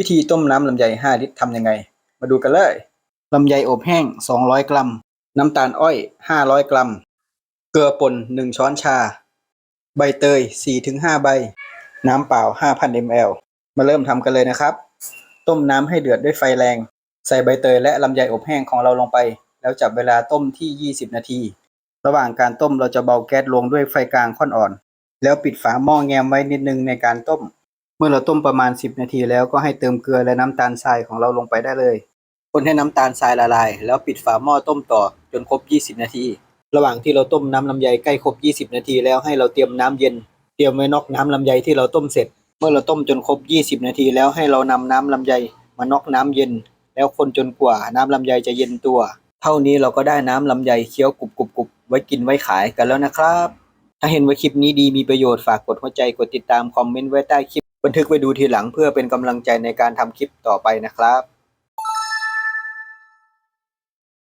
วิธีต้มน้ำลำไย 5 ลิตรทำยังไง มาดูกันเลยลำไยอบแห้ง 200 กรัม น้ำตาลอ้อย 500 กรัม เกลือป่น 1 ช้อนชา ใบเตย 4-5 ใบ น้ำเปล่า 5,000 ml มาเริ่มทำกันเลยนะครับ ต้มน้ำให้เดือดด้วยไฟแรง ใส่ใบเตยและลำไยอบแห้งของเราลงไป แล้วจับเวลาต้มที่ 20 นาที ระหว่างการต้มเราจะเบาแก๊สลงด้วยไฟกลางค่อนอ่อน แล้วปิดฝาหม้อแงมไว้นิดนึงในการต้ม เมื่อเราต้มประมาณ 10 นาทีแล้วก็ให้เติมเกลือและน้ำตาลทรายของเราลงไปได้เลย คนให้น้ำตาลทรายละลาย แล้วปิดฝาหม้อต้มต่อจนครบ 20 นาที ระหว่างที่เราต้มน้ำลำไยใกล้ครบ 20 นาทีแล้วให้เราเตรียมน้ำเย็น เตรียมไว้นอกน้ำลำไยที่เราต้มเสร็จ เมื่อเราต้มจนครบ 20 นาทีแล้วให้เรานำน้ำลำไยมานอกน้ำเย็น แล้วคนจนกว่าน้ำลำไยจะเย็นตัว เท่านี้เราก็ได้น้ำลำไยเคี้ยวกรุบกรุบกรุบไว้กินไว้ขายกันแล้วนะครับ ถ้าเห็นว่าคลิปนี้ดีมีประโยชน์ฝากกดหัวใจกดติดตามคอมเมนต์ไว้ใต้คลิป บันทึกไว้ดูทีหลังเพื่อเป็นกำลังใจในการทำคลิปต่อไปนะครับ